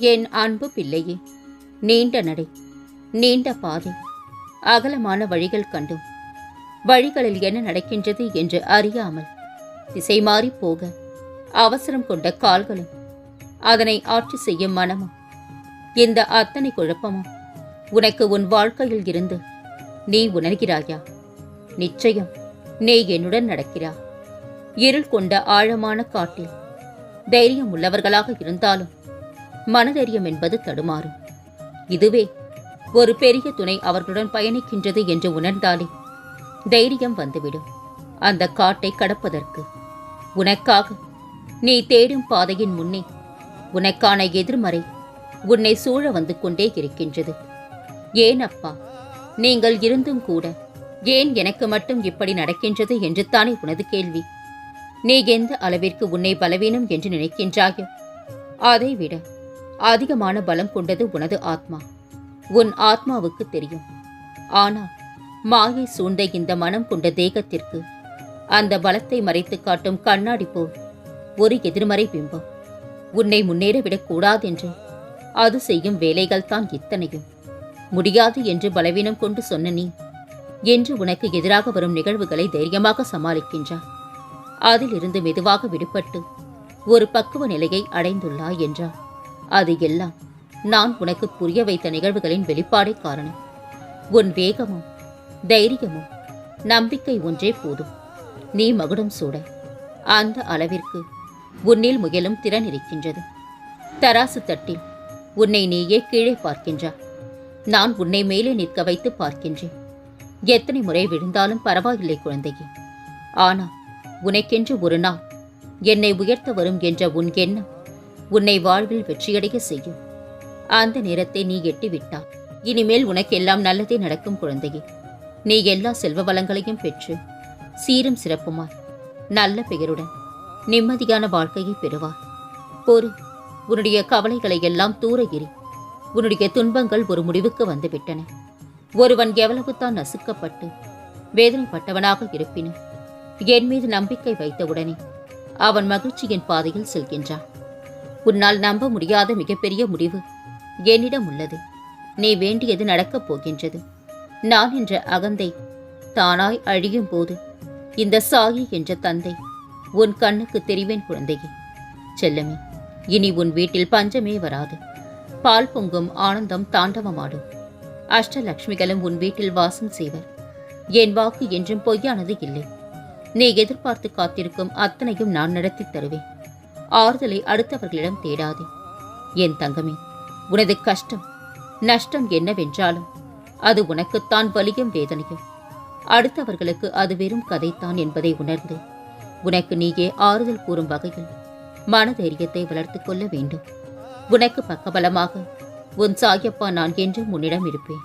என் அன்பு பிள்ளையே நீண்ட நடை நீண்ட பாதை அகலமான வழிகள் கண்டும். வழிகளில் என்ன நடக்கின்றது என்று அறியாமல் திசை மாறி போக அவசரம் கொண்ட கால்களும் அதனை ஆட்சி செய்யும் மனமும் இந்த அத்தனை குழப்பமும் உனக்கு உன் வாழ்க்கையில் இருந்து நீ உணர்கிறாயா? நிச்சயம் நீ என்னுடன் நடக்கிறா? இருள் கொண்ட ஆழமான காட்டில் தைரியம் உள்ளவர்களாக இருந்தாலும் மனதைரியம் என்பது தடுமாறும். இதுவே ஒரு பெரிய துணை அவர்களுடன் பயணிக்கின்றது என்று உணர்ந்தாலே தைரியம் வந்துவிடும். அந்த காட்டை கடப்பதற்கு உனக்காக நீ தேடும் பாதையின் முன்னே உனக்கான எதிர்மறை உன்னை சூழ வந்து கொண்டே இருக்கின்றது. ஏன் அப்பா? நீங்கள் இருந்தும் கூட ஏன் எனக்கு மட்டும் இப்படி நடக்கின்றது என்று தானே உனது கேள்வி. நீ எந்த அளவிற்கு உன்னை பலவீனம் என்று நினைக்கின்றாயோ அதைவிட அதிகமான பலம் கொண்டது உனது ஆத்மா. உன் ஆத்மாவுக்கு தெரியும். ஆனால் மாயை சூழ்ந்த இந்த மனம் கொண்ட தேகத்திற்கு அந்த பலத்தை மறைத்து காட்டும் கண்ணாடி போல் ஒரு எதிர்மறை பிம்பம். உன்னை முன்னேற விடக்கூடாதென்று அது செய்யும் வேலைகள் தான் இத்தனையும். முடியாது என்று பலவீனம் கொண்டு சொன்ன நீ என்று உனக்கு எதிராக வரும் நிகழ்வுகளை தைரியமாக சமாளிக்கின்றார் அதிலிருந்து மெதுவாக விடுபட்டு ஒரு பக்குவ நிலையை அடைந்துள்ளாய் என்றார். அது எல்லாம் நான் உனக்கு புரிய வைத்த நிகழ்வுகளின் வெளிப்பாடே காரணம். உன் வேகமும் தைரியமும் நம்பிக்கை ஒன்றே போதும். நீ மகுடம் சூட அந்த அளவிற்கு உன்னில் முயலும் திறன் இருக்கின்றது. தராசு தட்டில் உன்னை நீயே கீழே பார்க்கின்றாய் நான் உன்னை மேலே நிற்க வைத்து பார்க்கின்றேன். எத்தனை முறை விழுந்தாலும் பரவாயில்லை குழந்தையே. ஆனால் உனக்கென்று ஒரு நாள் என்னை உயர்த்த வரும் என்ற உன் எண்ணம் உன்னை வாழ்வில் வெற்றியடைய செய்யும். அந்த நேரத்தை நீ எட்டிவிட்டா இனிமேல் உனக்கெல்லாம் நல்லதே நடக்கும் குழந்தையே. நீ எல்லா செல்வ வளங்களையும் பெற்று சீரும் சிறப்புமாய் நல்ல பெயருடன் நிம்மதியான வாழ்க்கையை பெறுவார் பொறு உன்னுடைய கவலைகளை எல்லாம் தூர எறி உன்னுடைய துன்பங்கள் ஒரு முடிவுக்கு வந்துவிட்டன. ஒருவன் எவ்வளவு தான் நசுக்கப்பட்டு வேதனைப்பட்டவனாக இருப்பினும் என் மீது நம்பிக்கை வைத்தவுடனே அவன் மகிழ்ச்சியின் பாதையில் செல்கின்றான். உன்னால் நம்ப முடியாத மிகப்பெரிய முடிவு என்னிடம் உள்ளது. நீ வேண்டியது நடக்கப் போகின்றது. நான் என்ற அகந்தை தானாய் அழியும் போது இந்த சாயி என்ற தந்தை உன் கண்ணுக்கு தெரிவேன் குழந்தையே. செல்லமே இனி உன் வீட்டில் பஞ்சமே வராது. பால் பொங்கும் ஆனந்தம் தாண்டவமாடும். அஷ்டலக்ஷ்மிகளும் உன் வீட்டில் வாசம் செய்வர். என் வாக்கு என்றும் பொய்யானது இல்லை. நீ எதிர்பார்த்து காத்திருக்கும் அத்தனையும் நான் நடத்தித் தருவேன். ஆறுதலை அடுத்தவர்களிடம் தேடாதே. என் தங்கமே உனது கஷ்டம் நஷ்டம் என்னவென்றாலும் அது உனக்குத்தான் வலியும் வேதனையும். அடுத்தவர்களுக்கு அது வெறும் கதைத்தான் என்பதை உணர்ந்து உனக்கு நீயே ஆறுதல் கூறும் வகையில் மனதைரியத்தை வளர்த்துக் கொள்ள வேண்டும். உனக்கு பக்கபலமாக உன் சாயப்பா நான் என்றும் உன்னிடம் இருப்பேன்.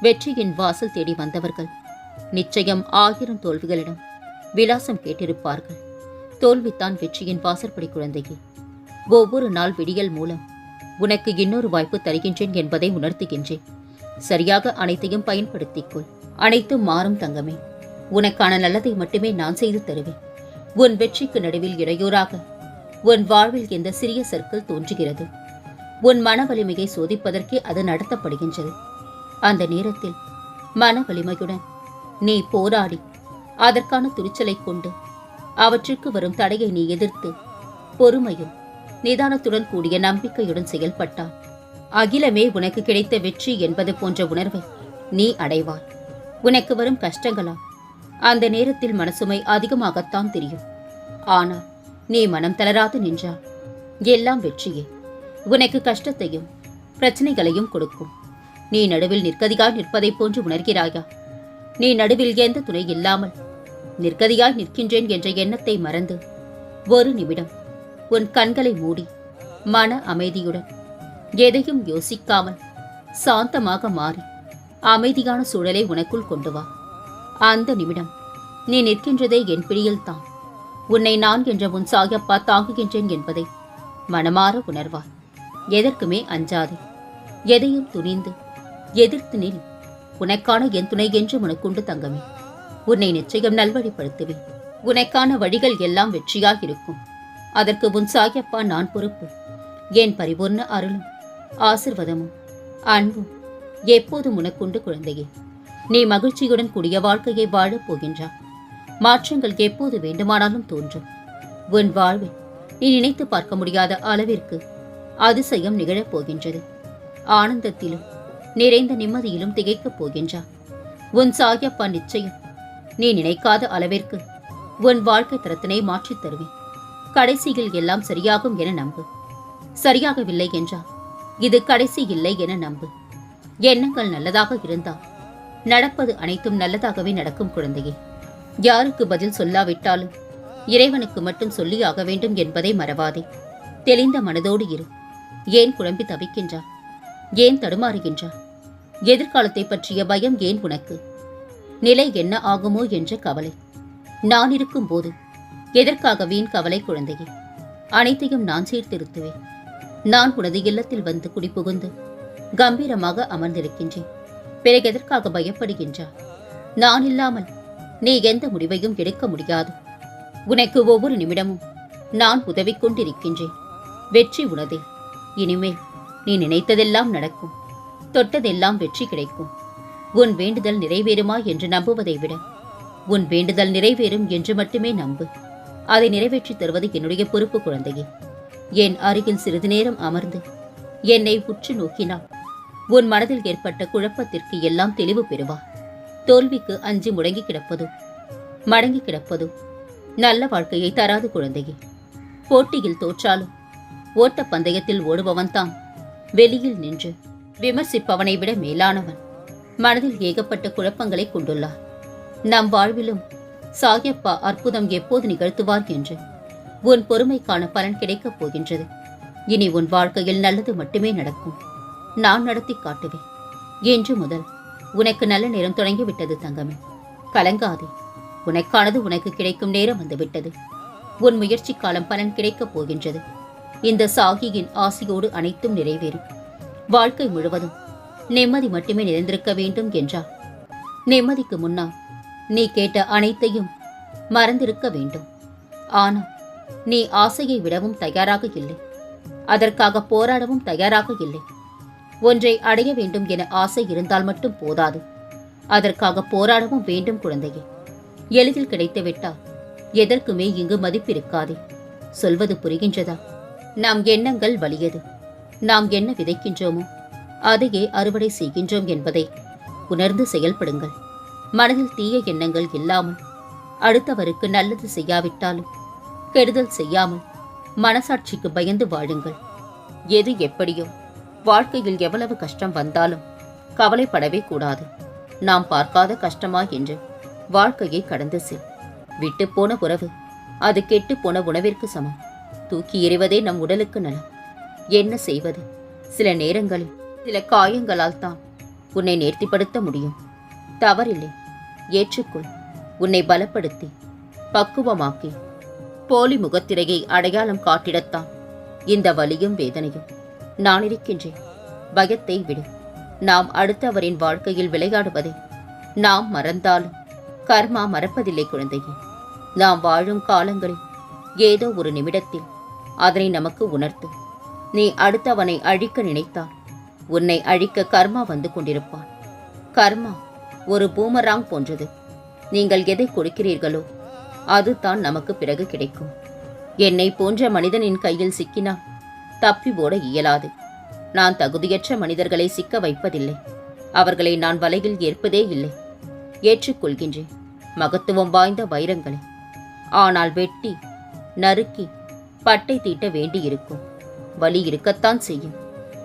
வெற்றியின் வாசல் தேடி வந்தவர்கள் நிச்சயம் ஆயிரம் தோல்விகளிடம் விலாசம் கேட்டிருப்பார்கள். தோல்வித்தான் வெற்றியின் வாசற்படி குழந்தைகள். ஒவ்வொரு நாள் விடியல் மூலம் உனக்கு இன்னொரு வாய்ப்பு தருகின்றேன் என்பதை உணர்த்துகின்றேன். சரியாக அனைத்தையும் பயன்படுத்திக்கொள் அனைத்தும் மாறும் தங்கமே. உனக்கான நல்லதை மட்டுமே நான் செய்து தருவேன். உன் வெற்றிக்கு நடுவில் இடையூறாக உன் வாழ்வில் எந்த சிறிய சர்க்கிள் தோன்றுகிறது. உன் மன வலிமையை சோதிப்பதற்கே அது நடத்தப்படுகின்றது. அந்த நேரத்தில் மன வலிமையுடன் நீ போராடி அதற்கான துணிச்சலை கொண்டு அவற்றிற்கு வரும் தடையை நீ எதிர்த்து பொறுமையும் நிதானத்துடன் கூடிய நம்பிக்கையுடன் செயல்பட்டால் அகிலமே உனக்கு கிடைத்த வெற்றி என்பது போன்ற உணர்வை நீ அடைவாய். உனக்கு வரும் கஷ்டங்களா? அந்த நேரத்தில் மனசுமை அதிகமாகத்தான் தெரியும். ஆனால் நீ மனம் தளராது நின்றால் எல்லாம் வெற்றியே. உனக்கு கஷ்டத்தையும் பிரச்சனைகளையும் கொடுக்கும். நீ நடுவில் நிற்கதியாய் நிற்பதைப் போன்று உணர்கிறாயா? நீ நடுவில் எந்த துணை இல்லாமல் நிற்கதியாய் நிற்கின்றேன் என்ற எண்ணத்தை மறந்து ஒரு நிமிடம் உன் கண்களை மூடி மன அமைதியுடன் எதையும் யோசிக்காமல் சாந்தமாக மாறி அமைதியான சூழலை உனக்குள் கொண்டு வா. அந்த நிமிடம் நீ நிற்கின்றதே என் பிடியில்தான் உன்னை நான் என்ற உன் சாயப்பா தாங்குகின்றேன் என்பதை மனமாற உணர்வாய். எதற்குமே அஞ்சாதே. எதையும் துணிந்து எதிர்த்து நில். உனக்கான என் துணை என்று உனக்குண்டு தங்கமே. உன்னை நிச்சயம் நல்வழிப்படுத்துவேன். உனக்கான வழிகள் எல்லாம் வெற்றியாக இருக்கும். அதற்கு உன் சாயப்பா நான் பொறுப்பு. என் பரிபூர்ண அருளும் ஆசிர்வாதமும் அன்பும் எப்போதும் உனக்குண்டு குழந்தையே. நீ மகிழ்ச்சியுடன் கூடிய வாழ்க்கையை வாழப் போகின்றாய். மாற்றங்கள் எப்போது வேண்டுமானாலும் தோன்றும். உன் வாழ்வில் நீ நினைத்து பார்க்க முடியாத அளவிற்கு அதிசயம் நிகழப் போகின்றது. ஆனந்தத்திலும் நிறைந்த நிம்மதியிலும் திகைக்கப் போகின்றா உன் சாயப்பா நிச்சயம் நீ நினைக்காத அளவிற்கு உன் வாழ்க்கை தரத்தினை மாற்றித் தருவேன். கடைசியில் எல்லாம் சரியாகும் என நம்பு. சரியாகவில்லை என்றால் இது கடைசி இல்லை என நம்பு. எண்ணங்கள் நல்லதாக இருந்தால் நடப்பது அனைத்தும் நல்லதாகவே நடக்கும் குழந்தையே. யாருக்கு பதில் சொல்லாவிட்டாலும் இறைவனுக்கு மட்டும் சொல்லியாக வேண்டும் என்பதை மறவாதே. தெளிந்த மனதோடு இரு. ஏன் குழம்பி தவிக்கின்றார் ஏன் தடுமாறுகின்றார் எதிர்காலத்தை பற்றிய பயம் ஏன் உனக்கு? நிலை என்ன ஆகுமோ என்ற கவலை. நான் இருக்கும்போது எதற்காக வீண் கவலை குழந்தையே? அனைத்தையும் நான் சீர்திருத்துவேன். நான் உனது இல்லத்தில் வந்து குடிபுகுந்து கம்பீரமாக அமர்ந்திருக்கின்றேன். பிறகு எதற்காக பயப்படுகின்றா? நான் இல்லாமல் நீ எந்த முடிவையும் எடுக்க முடியாது. உனக்கு ஒவ்வொரு நிமிடமும் நான் உதவி கொண்டிருக்கின்றேன். வெற்றி உனதே. இனிமேல் நீ நினைத்ததெல்லாம் நடக்கும். தொட்டதெல்லாம் வெற்றி கிடைக்கும். உன் வேண்டுதல் நிறைவேறுமா என்று நம்புவதை விட உன் வேண்டுதல் நிறைவேறும் என்று மட்டுமே நம்பு. அதை நிறைவேற்றித் தருவது என்னுடைய பொறுப்பு குழந்தையே. என் அருகில் சிறிது நேரம் அமர்ந்து என்னை உற்று நோக்கினாள். உன் மனதில் ஏற்பட்ட குழப்பத்திற்கு எல்லாம் தெளிவு பெறுவா. தோல்விக்கு அஞ்சு முடங்கி கிடப்பதோ மடங்கி கிடப்பதோ நல்ல வாழ்க்கையை தராது குழந்தையே. போட்டியில் தோற்றாலும் ஓட்டப் பந்தயத்தில் ஓடுபவன் தான் வெளியில் நின்று விமர்சிப்பவனை விட மேலானவன். மனதில் ஏகப்பட்ட குழப்பங்களை கொண்டுள்ளார். நம் வாழ்விலும் சாகியப்பா அற்புதம் எப்போது நிகழ்த்துவார் என்று உன் பொறுமைக்கான பலன் கிடைக்கப் போகின்றது. இனி உன் வாழ்க்கையில் நல்லது மட்டுமே நடக்கும். நான் நடத்தி காட்டுவேன். என்று முதல் உனக்கு நல்ல நேரம் தொடங்கிவிட்டது தங்கமே. கலங்காதே. உனக்கானது உனக்கு கிடைக்கும் நேரம் வந்துவிட்டது. உன் முயற்சி காலம் பலன் கிடைக்கப் போகின்றது. இந்த சாகியின் ஆசையோடு அனைத்தும் நிறைவேறும். வாழ்க்கை முழுவதும் நிம்மதி மட்டுமே நிறைந்திருக்க வேண்டும் என்றார் நிம்மதிக்கு முன்னால் நீ கேட்ட அனைத்தையும் மறந்திருக்க வேண்டும். ஆனால் நீ ஆசையை விடவும் தயாராக இல்லை. அதற்காக போராடவும் தயாராக இல்லை. ஒன்றை அடைய வேண்டும் என ஆசை இருந்தால் மட்டும் போதாது. அதற்காக போராடவும் வேண்டும் குழந்தையே. எளிதில் கிடைத்துவிட்டால் எதற்குமே இங்கு மதிப்பிருக்காதே. சொல்வது புரிகின்றதா? நாம் எண்ணங்கள் வலியது. நாம் என்ன விதைக்கின்றோமோ அதையே அறுவடை செய்கின்றோம் என்பதை உணர்ந்து செயல்படுங்கள். மனதில் தீய எண்ணங்கள் இல்லாமல் அடுத்தவருக்கு நல்லது செய்யாவிட்டாலும் கெடுதல் செய்யாமல் மனசாட்சிக்கு பயந்து வாழுங்கள். எது எப்படியோ வாழ்க்கையில் எவ்வளவு கஷ்டம் வந்தாலும் கவலைப்படவே கூடாது. நாம் பார்க்காத கஷ்டமா என்று வாழ்க்கையை கடந்து செல். விட்டு போன உறவு அது கெட்டு போன உணவிற்கு சமம். தூக்கி எறிவதே நம் உடலுக்கு நலம். என்ன செய்வது? சில நேரங்களில் சில காயங்களால் தான் உன்னை நேர்த்திப்படுத்த முடியும். தவறில்லை. ஏற்றுக்கொள். உன்னை பலப்படுத்தி பக்குவமாக்கி போலி முகத்திரையை அடையாளம் காட்டிடத்தான் இந்த வலியும் வேதனையும் நான் இருக்கின்றேன். பயத்தை விடு. நாம் அடுத்தவரின் வாழ்க்கையில் விளையாடுவதை நாம் மறந்தாலும் கர்மா மறப்பதில்லை குழந்தையே. நாம் வாழும் காலங்களில் ஏதோ ஒரு நிமிடத்தில் அதனை நமக்கு உணர்த்து நீ அடுத்தவனை அழிக்க நினைத்தால் உன்னை அழிக்க கர்மா வந்து கொண்டிருப்பான். கர்மா ஒரு பூமராங் போன்றது. நீங்கள் எதை கொடுக்கிறீர்களோ அதுதான் நமக்கு பிறகு கிடைக்கும். என்னை போன்ற மனிதனின் கையில் சிக்கினால் தப்பி ஓட இயலாது. நான் தகுதியற்ற மனிதர்களை சிக்க வைப்பதில்லை. அவர்களை நான் வலையில் ஏற்பதே இல்லை. ஏற்றுக்கொள்கின்றேன் மகத்துவம் வாய்ந்த வைரங்களை. ஆனால் வெட்டி நறுக்கி பட்டை தீட்ட வேண்டியிருக்கும். வலி இருக்கத்தான் செய்யும்.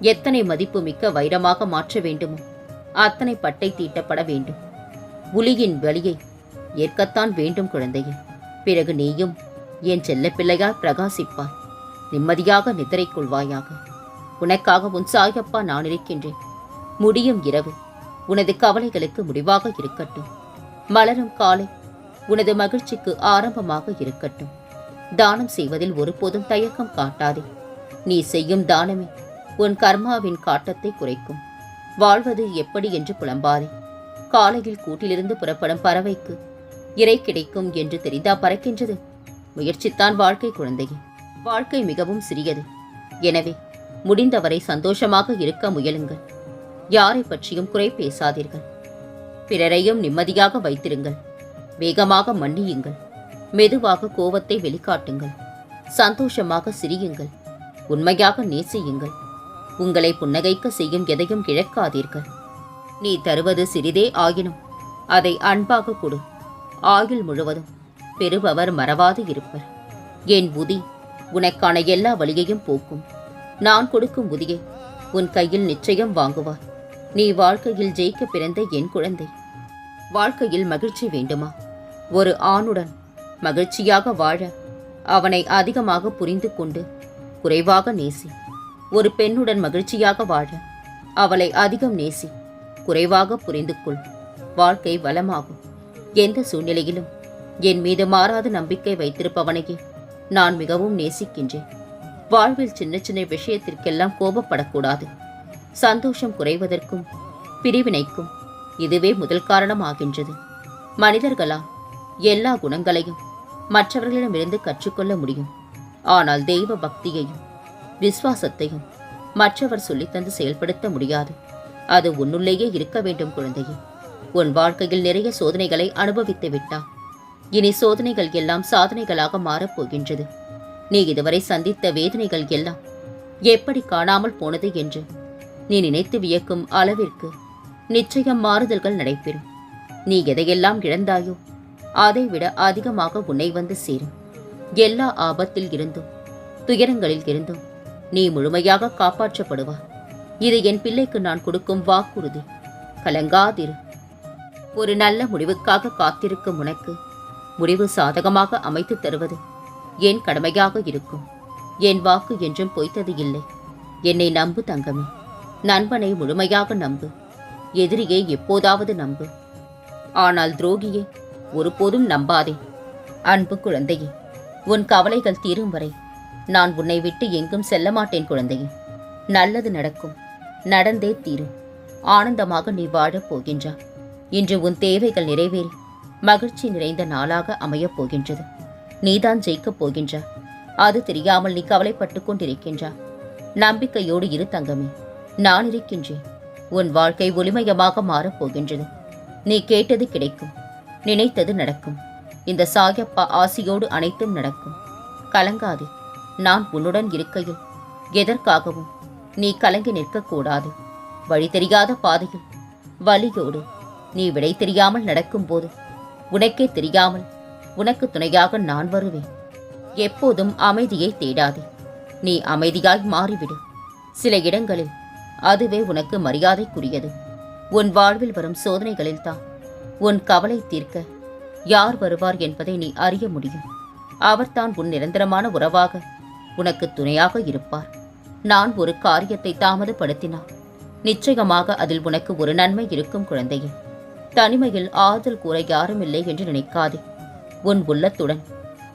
எத்தனை மதிப்புமிக்க வைரமாக மாற்ற வேண்டுமோ? அத்தனை பட்டை தீட்டப்பட வேண்டும். புலியின் வழியை ஏற்கத்தான் வேண்டும் குழந்தையே. பிறகு நீயும் என் செல்ல பிள்ளையால் பிரகாசிப்பாய். நிம்மதியாக நிதிரை கொள்வாயாக. உனக்காக உன் சாயப்பா நான் இருக்கின்றேன். முடியும் இரவு. உனது கவலைகளுக்கு முடிவாக இருக்கட்டும். மலரும் காலை உனது மகிழ்ச்சிக்கு ஆரம்பமாக இருக்கட்டும். தானம் செய்வதில் ஒருபோதும் தயக்கம் காட்டாதே. நீ செய்யும் தானமே. உன் கர்மாவின் காட்டத்தை குறைக்கும். வாழ்வது எப்படி என்று புலம்பாதே. காலையில் கூட்டிலிருந்து புறப்படும் பறவைக்கு இறை கிடைக்கும் என்று தெரிந்தா பறக்கின்றது. முயற்சித்தான் வாழ்க்கை குழந்தையே. வாழ்க்கை மிகவும் சிறியது. எனவே முடிந்தவரை சந்தோஷமாக இருக்க முயலுங்கள். யாரை பற்றியும் குறை பேசாதீர்கள். பிறரையும் நிம்மதியாக வைத்திருங்கள். வேகமாக மன்னியுங்கள். மெதுவாக கோபத்தை வெளிக்காட்டுங்கள். சந்தோஷமாக சிரியுங்கள். உண்மையாக நேசியுங்கள். உங்களை புன்னகைக்க செய்யும் எதையும் இழக்காதீர்கள். நீ தருவது சிறிதே ஆயினும் அதை அன்பாக கொடு. ஆயுள் முழுவதும் பெறுபவர் மறவாது இருப்பர். என் புதி உனக்கான எல்லா வழியையும் போக்கும். நான் கொடுக்கும் புதியை உன் கையில் நிச்சயம் வாங்குவார். நீ வாழ்க்கையில் ஜெயிக்க பிறந்த என் குழந்தை. வாழ்க்கையில் மகிழ்ச்சி வேண்டுமா? ஒரு ஆணுடன் மகிழ்ச்சியாக வாழ அவனை அதிகமாக புரிந்து கொண்டு குறைவாக நேசி. ஒரு பெண்ணுடன் மகிழ்ச்சியாக வாழ அவளை அதிகம் நேசி குறைவாக புரிந்து கொள் வாழ்க்கை வளமாகும். எந்த சூழ்நிலையிலும் என் மீது மாறாத நம்பிக்கை வைத்திருப்பவனையே நான் மிகவும் நேசிக்கின்றேன். வாழ்வில் சின்ன சின்ன விஷயத்திற்கெல்லாம் கோபப்படக்கூடாது. சந்தோஷம் குறைவதற்கும் பிரிவினைக்கும் இதுவே முதல் காரணமாகின்றது. மனிதர்களால் எல்லா குணங்களையும் மற்றவர்களிடமிருந்து கற்றுக்கொள்ள முடியும். ஆனால் தெய்வ பக்தியையும் விசுவாசத்தையும் மற்றவர் சொல்லித்தந்து செயல்படுத்த முடியாது. அது உன்னுள்ளேயே இருக்க வேண்டும் குழந்தையே. உன் வாழ்க்கையில் நிறைய சோதனைகளை அனுபவித்து விட்டா. இனி சோதனைகள் எல்லாம் சாதனைகளாக மாறப்போகின்றது நீ இதுவரை சந்தித்த வேதனைகள் எல்லாம் எப்படி காணாமல் போனது என்று நீ நினைத்து வியக்கும் அளவிற்கு நிச்சயம் மாறுதல்கள் நடைபெறும். நீ எதையெல்லாம் இழந்தாயோ அதைவிட அதிகமாக உன்னை வந்து சேரும். எல்லா ஆபத்தில் இருந்தும் துயரங்களில் இருந்தும் நீ முழுமையாக காப்பாற்றப்படுவார் இது என் பிள்ளைக்கு நான் கொடுக்கும் வாக்குறுதி. கலங்காதிரு. ஒரு நல்ல முடிவுக்காக காத்திருக்கும் உனக்கு முடிவு சாதகமாக அமைத்து தருவது என் கடமையாக இருக்கும். என் வாக்கு என்றும் பொய்த்தது இல்லை. என்னை நம்பு தங்கமே. நண்பனை முழுமையாக நம்பு. எதிரியை எப்போதாவது நம்பு. ஆனால் துரோகியை ஒருபோதும் நம்பாதே. அன்பு குழந்தையே உன் கவலைகள் தீரும் வரை நான் உன்னை விட்டு எங்கும் செல்ல மாட்டேன் குழந்தையே. நல்லது நடக்கும். நடந்தே தீரும் ஆனந்தமாக நீ வாழப் போகின்றா. இன்று உன் தேவைகள் நிறைவேறி மகிழ்ச்சி நிறைந்த நாளாக அமையப் போகின்றது. நீதான் ஜெயிக்கப் போகின்றா. அது தெரியாமல் நீ கவலைப்பட்டு கொண்டிருக்கின்றா. நம்பிக்கையோடு இரு தங்கமே. நான் இருக்கின்றேன். உன் வாழ்க்கை ஒளிமயமாக மாறப் போகின்றது. நீ கேட்டது கிடைக்கும். நினைத்தது நடக்கும். இந்த சாயப்பா ஆசியோடு அனைத்தும் நடக்கும். கலங்காதே. நான் உன்னுடன் இருக்கையில். எதற்காகவும் நீ கலங்கி நிற்கக்கூடாது. வழி தெரியாத பாதையில். வலியோடு நீ விடை தெரியாமல் நடக்கும்போது உனக்கே தெரியாமல் உனக்கு துணையாக நான் வருவேன். எப்போதும் அமைதியை தேடாதே. நீ அமைதியாய் மாறிவிடு. சில இடங்களில் அதுவே உனக்கு மரியாதைக்குரியது. உன் வாழ்வில் வரும் சோதனைகளில்தான் உன் கவலை தீர்க்க யார் வருவார் என்பதை நீ அறிய முடியும். அவர்தான் உன் நிரந்தரமான உறவாக உனக்கு துணையாக இருப்பார். நான் ஒரு காரியத்தை தாமதப்படுத்தினான் நிச்சயமாக அதில் உனக்கு ஒரு நன்மை இருக்கும் குழந்தையே. தனிமையில் ஆறுதல் கூற யாரும் இல்லை என்று நினைக்காதே. உன் உள்ளத்துடன்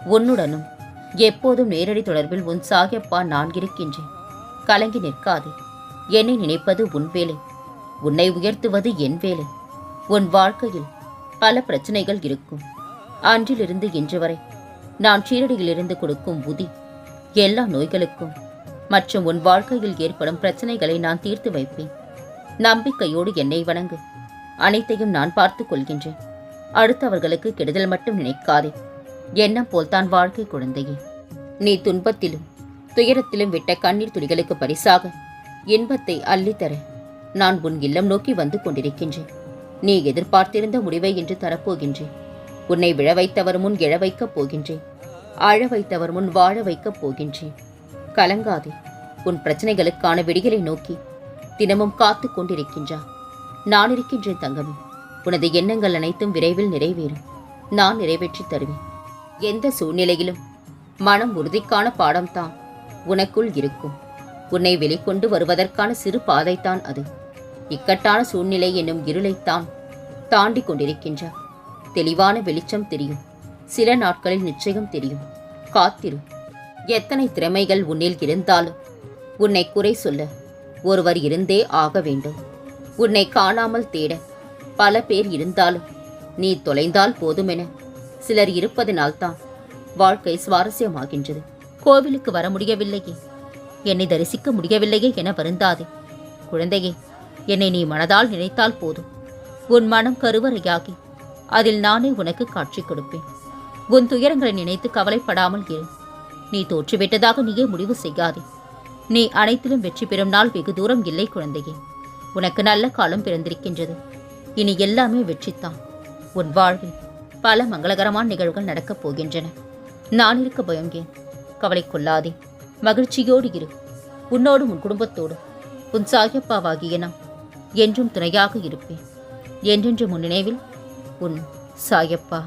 உன்னுடனும் எப்போதும் நேரடி தொடர்பில் உன் சாகியப்பா நான் இருக்கின்றேன். கலங்கி நிற்காதே. என்னை நினைப்பது உன் வேலை. உன்னை உயர்த்துவது என் வேலை. உன் வாழ்க்கையில் பல பிரச்சனைகள் இருக்கும். அன்றிலிருந்து இன்று வரை நான் ஷீரடியிலிருந்து கொடுக்கும் புதி எல்லா நோய்களுக்கும் மற்றும் உன் வாழ்க்கையில் ஏற்படும் பிரச்சனைகளை நான் தீர்த்து வைப்பேன். நம்பிக்கையோடு என்னை வணங்கு. அனைத்தையும் நான் பார்த்துக் கொள்கின்றேன். அடுத்தவர்களுக்கு கெடுதல் மட்டும் நினைக்காதே. எண்ணம் போல்தான் வாழ்க்கை குழந்தையே. நீ துன்பத்திலும் துயரத்திலும் விட்ட கண்ணீர் துளிகளுக்கு பரிசாக இன்பத்தை அள்ளித்தர நான் உன் இல்லம் நோக்கி வந்து கொண்டிருக்கின்றேன். நீ எதிர்பார்த்திருந்த முடிவை இன்று தரப்போகின்றேன். உன்னை விழ வைத்தவர் முன் எழ வைக்கப் போகின்றேன். அழ வைத்தவர் முன் வாழ வைக்கப் போகின்றேன் கலங்காதே உன் பிரச்சனைகளுக்கான விடிகளை நோக்கி தினமும் காத்து கொண்டிருக்கின்றா. நான் இருக்கின்றேன் தங்கமே உனது எண்ணங்கள் அனைத்தும் விரைவில் நிறைவேறும். நான் நிறைவேற்றித் தருவேன். எந்த சூழ்நிலையிலும் மனம் உறுதிக்கான பாடம்தான் உனக்குள் இருக்கும். உன்னை வெளிக்கொண்டு வருவதற்கான சிறு பாதைத்தான் அது. இக்கட்டான சூழ்நிலை என்னும் இருளைத்தான் தாண்டி கொண்டிருக்கின்ற. தெளிவான வெளிச்சம் தெரியும். சில நாட்களில் நிச்சயம் தெரியும். காத்திரு. எத்தனை திறமைகள் உன்னில் இருந்தாலும் உன்னை குறை சொல்ல ஒருவர் இருந்தே ஆக வேண்டும். உன்னை காணாமல் தேட பல பேர் இருந்தாலும் நீ தொலைந்தால் போதுமென சிலர் இருப்பதனால்தான் வாழ்க்கை சுவாரஸ்யமாகின்றது. கோவிலுக்கு வர முடியவில்லையே. என்னை தரிசிக்க முடியவில்லையே என வருந்தாதே. குழந்தையே என்னை நீ மனதால் நினைத்தால் போதும். உன் மனம் கருவறையாகி அதில் நானே உனக்கு காட்சி கொடுப்பேன். உன் துயரங்களை நினைத்து கவலைப்படாமல் இரு. நீ தோற்றுவிட்டதாக நீயே முடிவு செய்யாதே. நீ அனைத்திலும் வெற்றி பெறும் நாள் வெகு தூரம் இல்லை குழந்தையே. உனக்கு நல்ல காலம் பிறந்திருக்கின்றது. இனி எல்லாமே வெற்றித்தான். உன் வாழ்வில் பல மங்களகரமான நிகழ்வுகள் நடக்கப் போகின்றன. நான் இருக்க பயங்கேன் கவலை கொள்ளாதே. மகிழ்ச்சியோடு இரு. உன்னோடு உன் குடும்பத்தோடு. உன் சாயப்பாவாகிய நான் என்றும் துணையாக இருப்பேன். என்றென்று முன் நினைவில் உன் சாயப்பா.